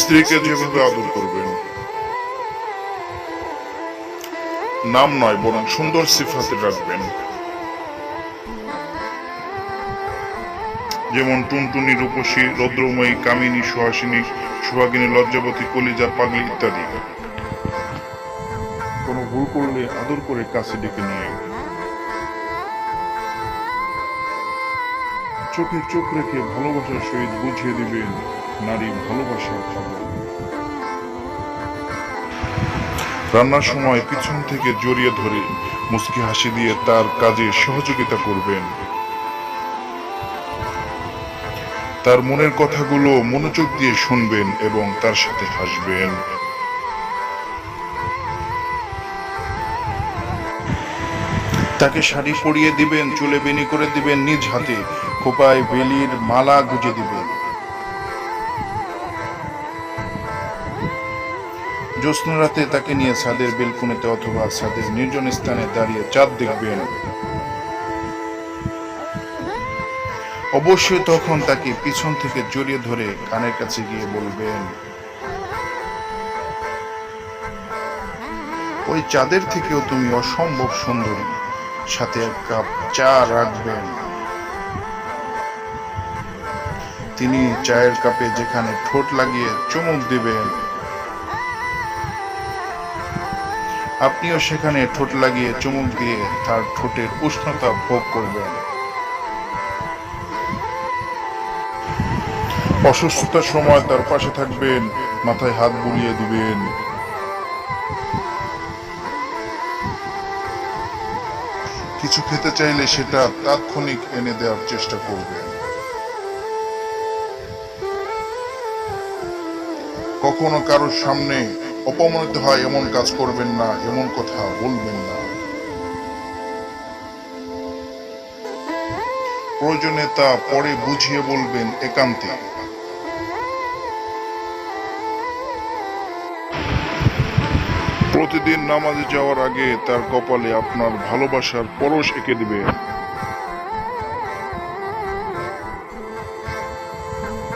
স্ত্রীকে যেভাবে আদর করবেন নাম নয়, বরং সুন্দর সিফাতে রাখবেন। যেমন টুনটুনি, রূপসী, রৌদ্রময়ী, কামিনী, সুহাসিনী, সুহাগিনী, লজ্জাবতী, কলিজা, পাগলি ইত্যাদি। কোনো ভুল করলে আদর করে কাছে ডেকে নিয়ে চোখে চোখ রেখে ভালোবাসার সহিত বুঝিয়ে দিবেন। নারী ভালোবাসার খবর। রান্নার সময় পিছন থেকে জড়িয়ে ধরে মুচকি হাসি দিয়ে তার কাজে সহযোগিতা করবেন। তার মনের কথাগুলো মনোযোগ দিয়ে শুনবেন এবং তার সাথে হাসবেন। তাকে শাড়ি পরিয়ে দিবেন, চুলে বেনি করে দিবেন, নিজ হাতে খোপায় বেলির মালা গুজে দিবেন। জ্যোৎস্ন রাতে তাকে নিয়ে ছাদের বেলকুনিতে অথবা ছাদের নির্জন স্থানে দাঁড়িয়ে চাঁদ দেখবেন অবশ্যই তখন তাকে পিছন থেকে জড়িয়ে ধরে কানের কাছে গিয়ে বলবেন, ওই চাঁদের থেকেও তুমি অসম্ভব সুন্দরী। সাথে এক কাপ চা রাখবেন। তিনি চায়ের কাপে যেখানে ঠোঁট লাগিয়ে চুমুক দিবেন আপনিও সেখানে ঠোঁট লাগিয়ে চুমুক দিয়ে তার ঠোঁটের উষ্ণতা ভোগ করবেন। অসুস্থতার সময় তার পাশে থাকবেন, মাথায় হাত বুলিয়ে দিবেন। কিছু খেতে চাইলে সেটা তাৎক্ষণিক এনে দেওয়ার চেষ্টা করবেন। কখনো কারোর সামনে অপমানিত হয়, এমন কাজ করবেন না, এমন কথা বলবেন না। প্রয়োজনে তা পরে বুঝিয়ে বলবেন একান্তে। প্রতিদিন নামাজে যাওয়ার আগে তার কপালে আপনার ভালোবাসার পরশ এঁকে দিবেন।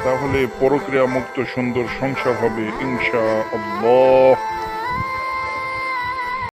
তাহলে পরক্রিয়া মুক্ত সুন্দর সংসার হবে ইনশা আল্লাহ